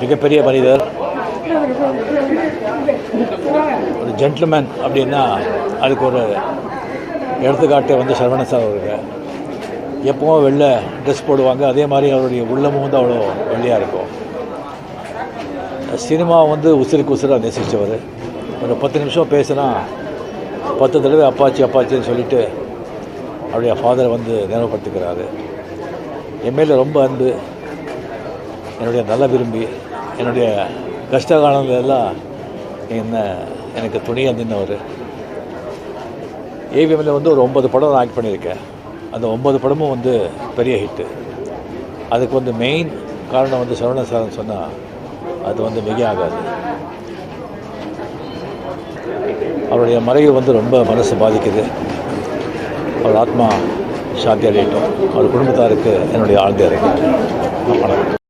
மிகப்பெரிய மனிதர். ஒரு ஜென்டில்மேன் அப்படின்னா அதுக்கு ஒரு எடுத்துக்காட்டு வந்து சரவண சார் அவருக்கு எப்பவும் வெள்ளை ட்ரெஸ் போடுவாங்க. அதே மாதிரி அவருடைய உள்ளமும் வந்து அவ்வளோ வெள்ளையாக இருக்கும். சினிமா வந்து உசுருக்கு உசுராக நேசித்தவர் ஒரு பத்து நிமிஷம் பேசினா பத்து தடவை அப்பாச்சி அப்பாச்சின்னு சொல்லிட்டு அவருடைய ஃபாதரை வந்து நினைவுபடுத்திக்கிறாரு என் ரொம்ப அன்பு. என்னுடைய நல்ல விரும்பி என்னுடைய கஷ்ட காலங்கள் எல்லாம் என்ன எனக்கு துணியாக நின்றவர் ஏவிஎம்மில் வந்து ஒரு ஒன்பது படம் நான் ஆக்ட் பண்ணியிருக்கேன். அந்த ஒன்பது படமும் வந்து பெரிய ஹிட்டு அதுக்கு வந்து மெயின் காரணம் வந்து சரவண சாரன் சொன்னால் அது வந்து மிக ஆகாது. அவருடைய மறைவு வந்து ரொம்ப மனசு பாதிக்குது. அவர் ஆத்மா சாந்தி அடையட்டும். அவர் குடும்பத்தாருக்கு என்னுடைய ஆழ்ந்த இறங்கி வணக்கம்.